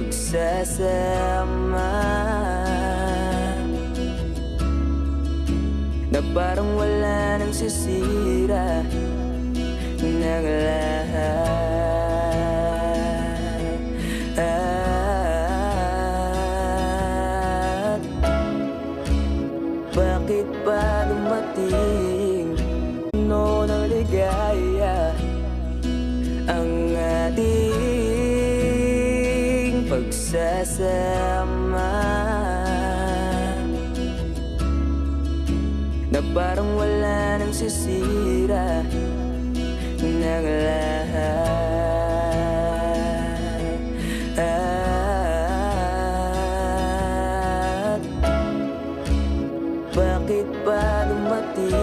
pagsasama. Na parang wala nang sisira ng lahat. Bakit ba dumating pagsasama. Na parang wala nang sisira ng lahat. At Bakit ba dumating